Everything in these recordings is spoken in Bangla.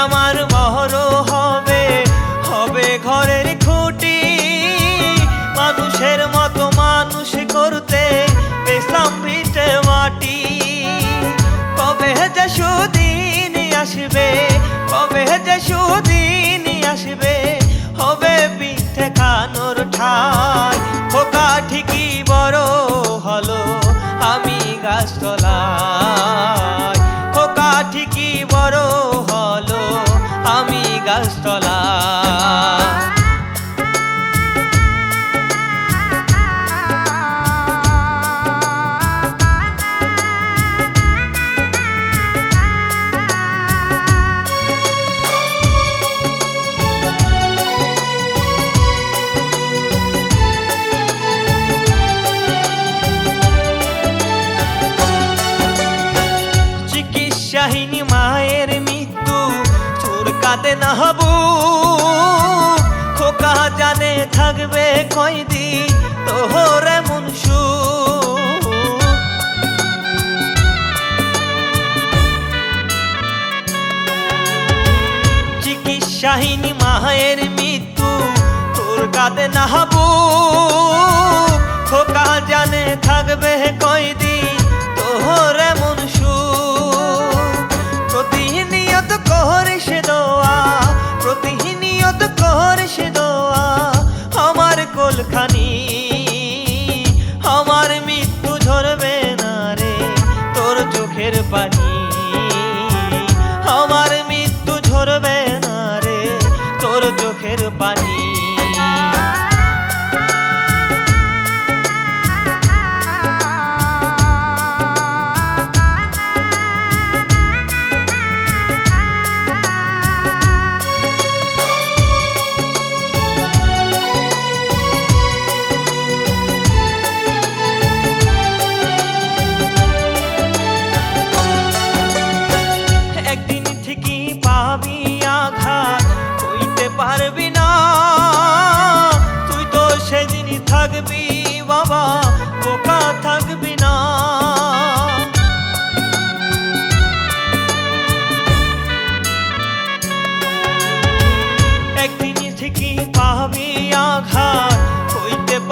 তোমার বহর হবে হবে ঘরের খুঁটি। মানুষের মতো মানুষ করতে পেছাম ভিটে মাটি। কবে যে সুদিন আসবে, কবে যে সুদিন কাঁদে না হবু খোকা জানে থাকবে কয়দি তোহর এমন সু চিকিৎসাহীন মায়ের মৃত্যু, তোর কাতে না হবু প্রতিনিয়ত সে দোয়া, আমার কোলখানি। আমার মৃত্যু ঝরবে না রে তোর চোখের পানি। আমার মৃত্যু ঝরবে না রে তোর চোখের পানি।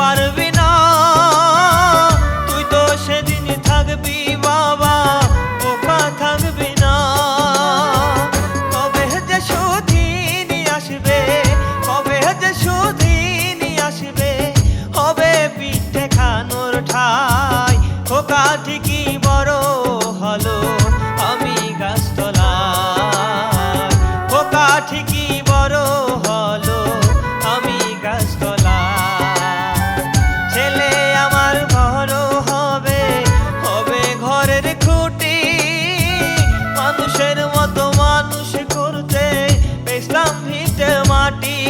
பார்வை காட்டி